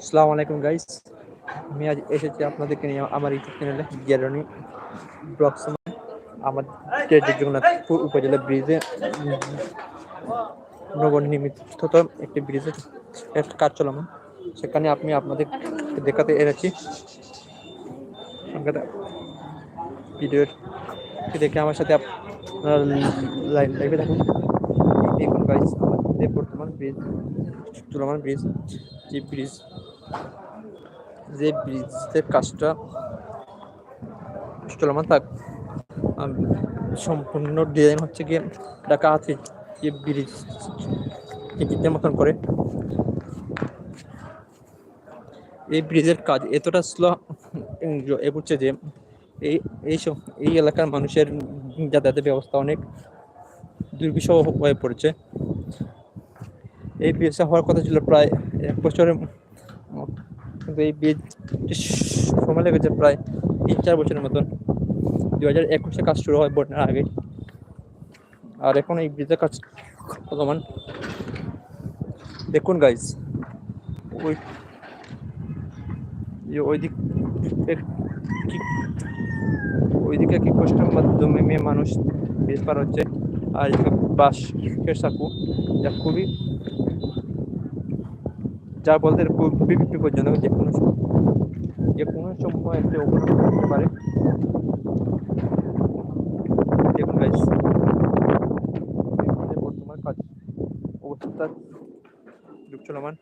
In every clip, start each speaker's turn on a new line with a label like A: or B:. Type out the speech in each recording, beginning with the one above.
A: আসসালামু আলাইকুম গাইস আমি আজ এসেছি আপনাদেরকে নিয়ে আমার ইউটিউব চ্যানেলে গ্যারনি ব্লগ সময় আমাদের যে জগন্নাথপুর উপজেলা ব্রিজে নবনির্মিত একটি ব্রিজের একটা কাজ চলমান। সেখানে আমি আপনাদের দেখাতে এসেছি। ভিডিওর দেখে আমার সাথে লাইভে থাকুন। দেখুন গাইস আমাদের বর্তমান ব্রিজ, চলমান ব্রিজ, যে ব্রিজ যে ব্রিজের কাজটা চলমান থাক সম্পূর্ণ ডিজাইন হচ্ছে গিয়ে ঢাকা আছে যে ব্রিজ টিকিটের মতন করে। এই ব্রিজের কাজ এতটা স্লো এগুচ্ছে যে এই এইসব এই এলাকার মানুষের যাতায়াতের ব্যবস্থা অনেক দুর্বিষহ হয়ে পড়েছে। এই ব্রিজটা হওয়ার কথা ছিল প্রায় এক বছরের কিন্তু এই ব্রিজ সময় লেগেছে প্রায় তিন চার বছরের মতন। দু হাজার একুশে কাজ শুরু হয় বন্যার আগে আর এখন এই ব্রিজের কাজ বর্তমান। দেখুন গাইজ ওই ওই দিক ওইদিকে কি কষ্টের মাধ্যমে মেয়ে মানুষ ব্রিজ পার হচ্ছে। আর বাস সাকু যা খুবই যা বলতে খুবই বিপজ্জনক যে কোনো সময় যে কোনো সময় একটি অবনতি করতে পারে দেখুন গাইস বর্তমান কাজ অবস্থা যুগ চলমান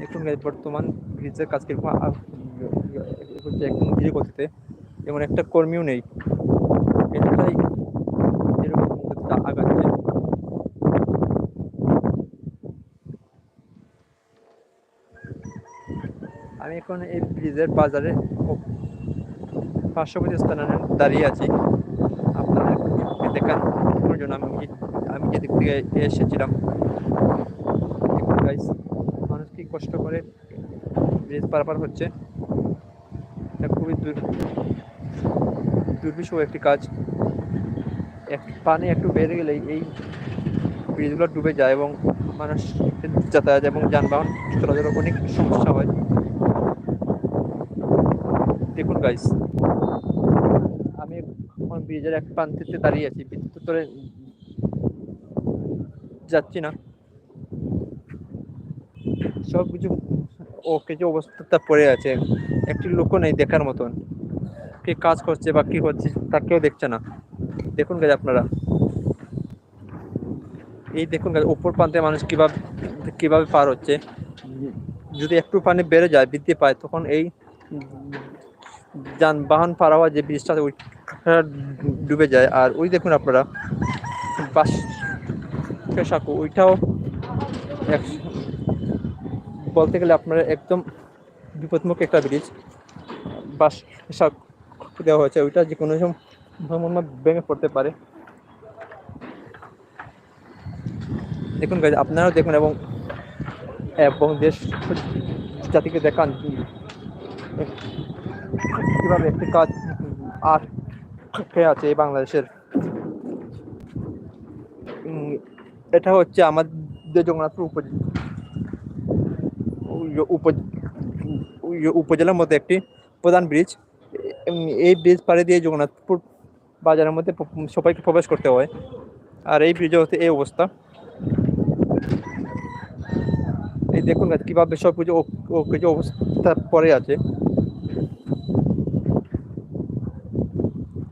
A: দেখুন বর্তমান ব্রিজের কাজ কীরকম একদম ধীরে গতিতে যেমন একটা কর্মীও নেই এটাই আগাচ্ছে আমি এখন এই ব্রিজের বাজারে পার্শ্ববর্তী স্থানে দাঁড়িয়ে আছি। আপনারা দেখানোর জন্য আমি আমি যেদিক থেকে এসেছিলাম? মানুষ কি কষ্ট করে ব্রিজ পারাপার হচ্ছে। এটা খুবই দুর্বিষহ একটি কাজ। পানি একটু বেড়ে গেলেই এই ব্রিজগুলো ডুবে যায় এবং মানুষ যাতায়াত এবং যানবাহন চলাচলের অনেক সমস্যা হয়। দেখুন গাইস আমি ব্রিজের এক প্রান্তিতে দাঁড়িয়ে আছি বিদ্যুৎ যাচ্ছি না। সব কিছু ও কিছু অবস্থা পড়ে আছে, একটি লোকও নেই দেখার মতন। কে কাজ করছে বা কি হচ্ছে তা কেউ দেখছে না। দেখুন গাছ আপনারা। এই দেখুন গাছ উপর প্রান্তে মানুষ কীভাবে কীভাবে পার হচ্ছে। যদি একটু পানি বেড়ে যায়, বৃদ্ধি পায়, তখন এই যানবাহন পার হওয়া যে ব্রিজটা ওই ডুবে যায়। আর ওই দেখুন আপনারা, বাস সাঁকু ওইটাও বলতে গেলে আপনারা একদম বিপদমুখ একটা ব্রিজ বাস দেওয়া হয়েছে, ওইটা যে কোনো সময় ভেঙে পড়তে পারে। দেখুন আপনারাও দেখুন এবং এবং দেশ জাতিকে দেখান কীভাবে একটি কাজ আর খেয়ে আছে এই বাংলাদেশের। এটা হচ্ছে আমাদের জগন্নাথপুর উপজেলার মধ্যে একটি প্রধান ব্রিজ এই ব্রিজ পাড়ে দিয়ে জগন্নাথপুর বাজারের মধ্যে সবাইকে প্রবেশ করতে হয়। আর এই ব্রিজে হচ্ছে এই অবস্থা। এই দেখুন কীভাবে সব কিছু অবস্থা পরে আছে।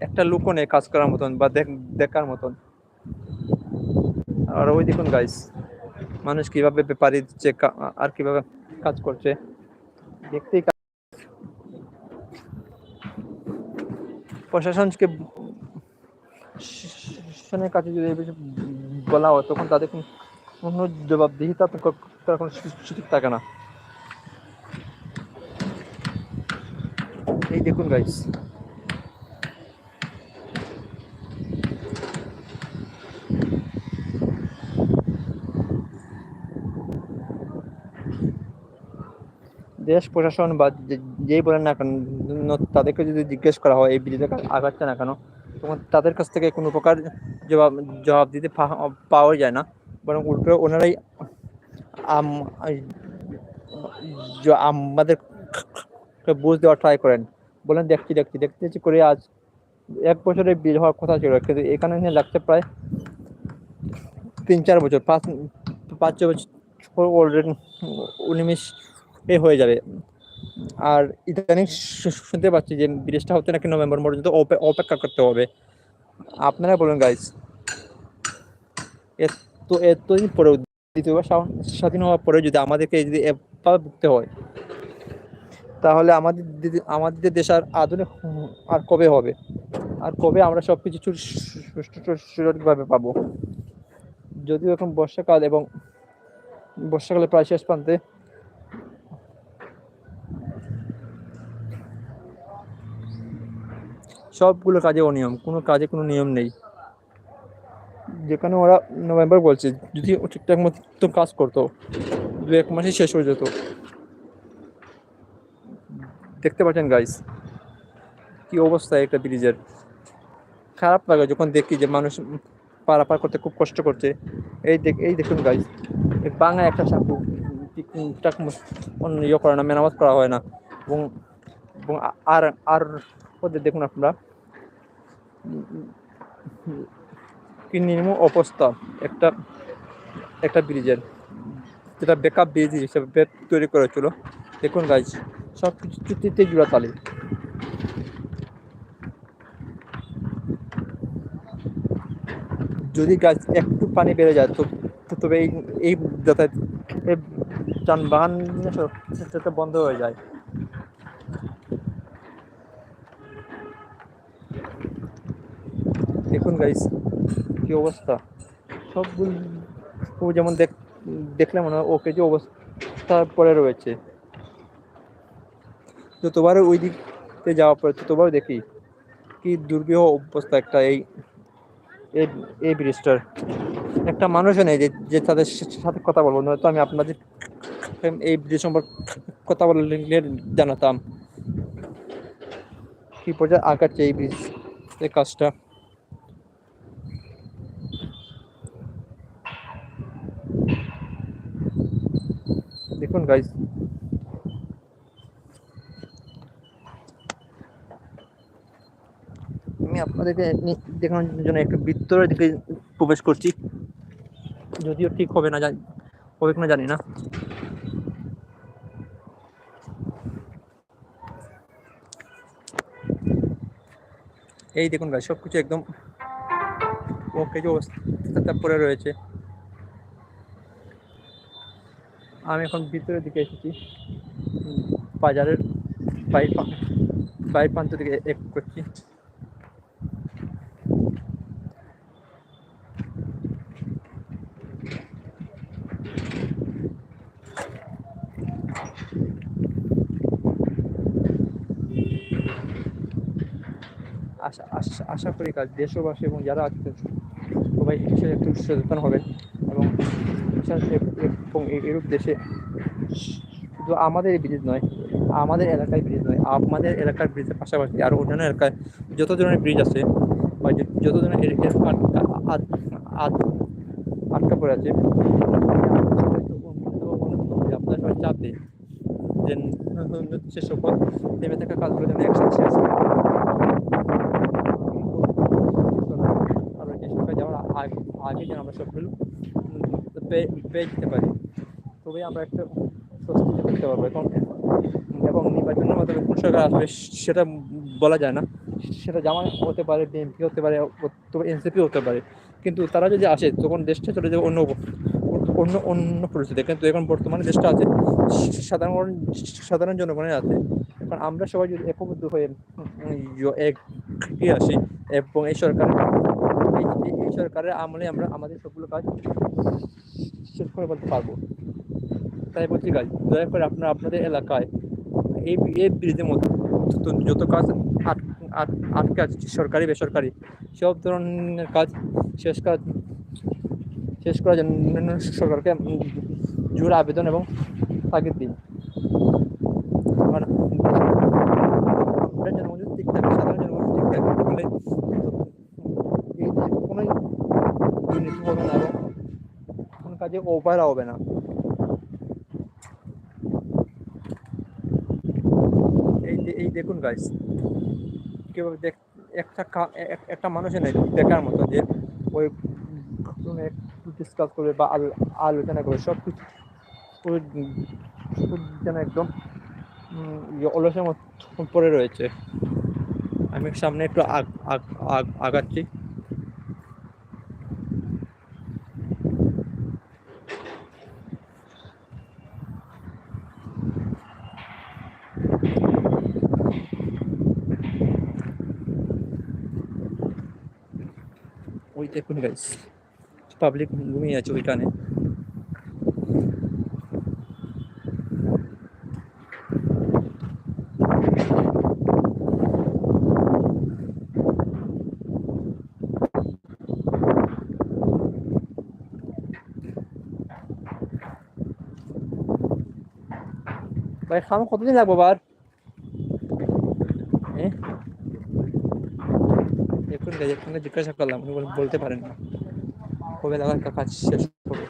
A: একটা লুকও নেই কাজ করার মতন বা দেখার মতন। আর ওই দেখুন গাইস মানুষ কীভাবে বেপারি দিচ্ছে আর কীভাবে কাজ করছে। দেখতেই প্রশাসনকে প্রশাসনের কাছে যদি বলা হয়, তখন তাদের কোনো জবাবদিহিতা তার কোনো সুযোগ থাকে না। এই দেখুন গাইস দেশ, প্রশাসন বা যেই বলেন না কেন, তাদেরকে যদি জিজ্ঞেস করা হয়, এই ব্রিজে আগাচ্ছে না কেন তখন তাদের কাছ থেকে কোনো প্রকার জবাব জবাব দিতে পাওয়া যায় না। বরং উল্টো ওনারাই আমাদের বুঝ দেওয়ার ট্রাই করেন। বলেন, দেখছি দেখছি, দেখতে দেখছি করে আজ এক বছরে বিয়ে হওয়ার কথা ছিল। কিন্তু এখানে নিয়ে লাগছে প্রায় তিন, চার বছর। পাঁচ পাঁচ ছ বছর অলরেডি উনিশ এ হয়ে যাবে। আর ইদানিং শুনতে পাচ্ছি যে ব্রিজটা হতে নাকি নভেম্বর পর্যন্ত অপেক্ষা করতে হবে। আপনারা বলুন গাইস এত, এতদিন পরেও দ্বিতীয়বার স্বা- স্বাধীন হওয়ার পরে যদি আমাদেরকে যদি এভাবে ভুগতে হয়, তাহলে আমাদের আমাদের দেশ আর আধুনিক আর কবে হবে? আর কবে আমরা সব কিছু সুষ্ঠুভাবে পাবো? যদিও এখন বর্ষাকাল এবং বর্ষাকালে প্রায় শেষ প্রান্তে সবগুলো কাজে অনিয়ম, কোনো কাজে কোনো নিয়ম নেই। যেখানে ওরা নভেম্বর বলছে, যদি ঠিকঠাক মতো কাজ করতো, দু এক মাসে শেষ হয়ে যেত। দেখতে পাচ্ছেন গাইস কি অবস্থা একটা ব্রিজের। খারাপ লাগে যখন দেখি যে মানুষ পারাপার করতে খুব কষ্ট করছে। এই দেখ, এই দেখুন গাইস বাংলা একটা সাঁকু ঠিকঠাক ইয়ে করে না, মেরামত করা হয় না। এবং আর আর ওদের দেখুন আপনারা। কি নির্ম অবস্থা? একটা একটা ব্রিজের, যেটা বেকআপ ব্রিজ হিসেবে তৈরি করেছিল। দেখুন গাইজ সব কিছুতে জোড়া তালি। যদি গাছ একটু পানি বেড়ে যায়, তো তবে এই এই যাতায়াত যানবাহন বন্ধ হয়ে যায় দেখুন গাইস কি অবস্থা? সবগুলো ও যেমন দেখ, দেখলে মনে হয় ওকে যে অবস্থা পরে রয়েছে। যতবার ওই দিকতে যাওয়া পরে ততবার দেখি কি দুর্বিহ অবস্থা একটা এই, এই- ব্রিজটার। একটা মানুষও নেই যে তাদের সাথে কথা বলব, নয়তো আমি আপনাদের এই ব্রিজ সম্পর্কে কথা বললে জানাতাম। কি পর্যায়ে আঁকাচ্ছে এই ব্রিজ এই কাজটা? দেখুন গাইস আমি আপনাদেরকে দেখানোর জন্য একটু ভিতরের দিকে প্রবেশ করছি। যদিও ঠিক হবে না, জানি হবে কিনা জানি না। এই দেখুন গাইস সব কিছু একদম ওকে, যে অবস্থা পরে রয়েছে। আমি এখন ভিতরের দিকে এসেছি। বাজারের বাইর বাইর প্রান্ত দিকে এক করছি। আশা আশা আশা করি কাজ, দেশবাসী এবং যারা আছে সবাই একটু সচেতন হবেন এবং এবং এরূপ দেশে শুধু আমাদের এই ব্রিজ নয়, আমাদের এলাকায় ব্রিজ নয়, আমাদের এলাকার ব্রিজের পাশাপাশি আর অন্যান্য এলাকায় যত ধরনের ব্রিজ আছে বা যত ধরনের আটকা আট- আট- পড়ে আছে, আপনার সবাই চাপ দিই যে সে সকল নেমে থাকা কাজগুলো যেন একসাথে শেষ আগে যেন আমরা সবগুলো পেয়ে যেতে পারি। তবে আমরা একটা স্বস্তিতে থাকতে পারব। এখন এবং নির্বাচনের মাধ্যমে কোন সরকার আসবে সেটা বলা যায় না। সেটা জামা হতে পারে, বিএনপি হতে পারে তবে এনসিপি হতে পারে। কিন্তু তারা যদি আসে, তখন দেশটা চলে যাবে অন্য অন্য অন্য পরিস্থিতি। কিন্তু এখন বর্তমানে দেশটা আছে, সাধারণ সাধারণ জনগণের আছে এখন আমরা সবাই যদি একবদ্ধ হয়ে এক আসি, এবং এই সরকারের এই সরকারের আমলে আমরা আমাদের সবগুলো কাজ শেষ করে বলতে পারব। তাই বলছি গাছ দয়া করে আপনারা আপনাদের এলাকায় এই এই ব্রিজের মধ্যে যত- কাজ আট- আট- আটকে আছে সরকারি, বেসরকারি, সব ধরনের কাজ শেষ কাজ, শেষ করার জন্য সরকারকে জোর আবেদন এবং তাগিদ দিন। জনগণ যদি ঠিক সাধারণ ঠিক থাকে তাহলে এই দেশে দুর্নীতি হবে না এবং কাজে ওভার হবে না এই যে- এই দেখুন গাইস কীভাবে দেখ, একটা একটা মানুষের নেই, দেখার মতো যে ওই একটু ডিসকাস করবে বা আলো- আলোচনা করবে সব কিছু যেন একদম ইয়ে অলসের মতো পড়ে রয়েছে। আমি সামনে একটু আগ আগ, আগাচ্ছি ওই দেখুন গাইস পাবলিক ঘুমিয়ে আছে ওইখানে। ভাই খাওয়া কতদিন লাগবো বার এ? গাইজ জিজ্ঞাসা করলাম উনি বলতে পারেন না কবে লাগার কাজ শেষ হবে?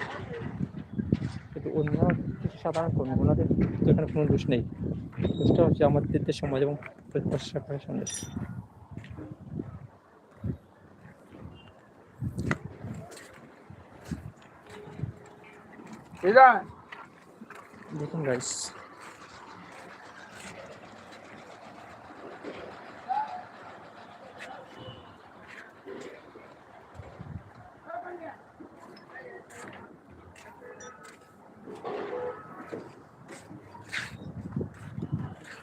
A: কিন্তু অন্য কিছু সাধারণ কর্মী ওনাদের তো এখানে কোনো দোষ নেই। দোষটা হচ্ছে আমাদের সমাজ এবং প্রশাসনের দেখুন গাইস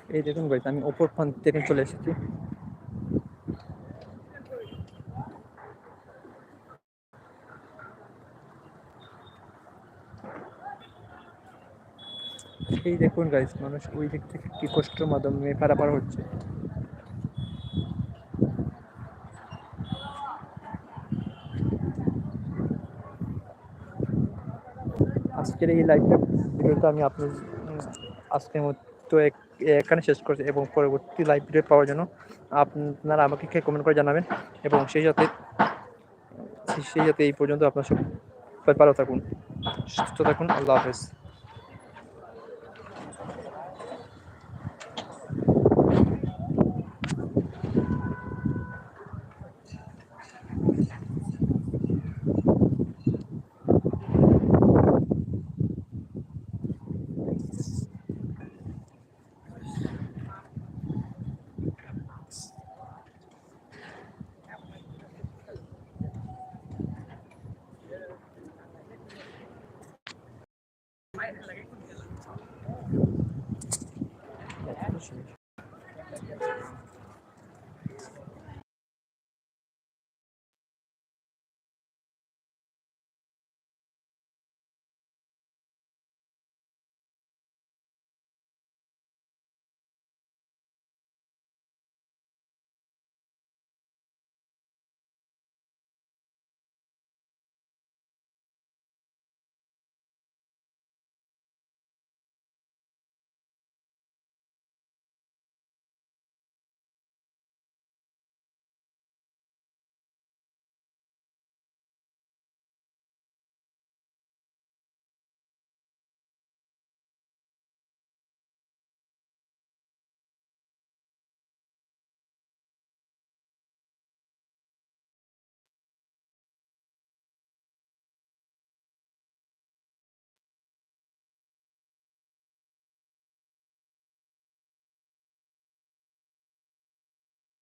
A: এই দেখুন গাইস আমি ওপর প্রান্ত থেকে চলে এসেছি। এই দেখুন গাইস মানুষ ওই দিক থেকে কি কষ্টের মাধ্যমে পারাপার হচ্ছে। আজকের এই লাইভটা ভিডিওটা আমি আপনার আজকের মতো এক- এখানে শেষ করছি এবং পরবর্তী লাইভ ভিডিও পাওয়ার জন্য আপনারা আমাকে কমেন্ট করে জানাবেন এবং সেই সাথে সেই সাথে এই পর্যন্ত আপনার সব ভালো থাকুন, সুস্থ থাকুন, আল্লাহ হাফেজ। color.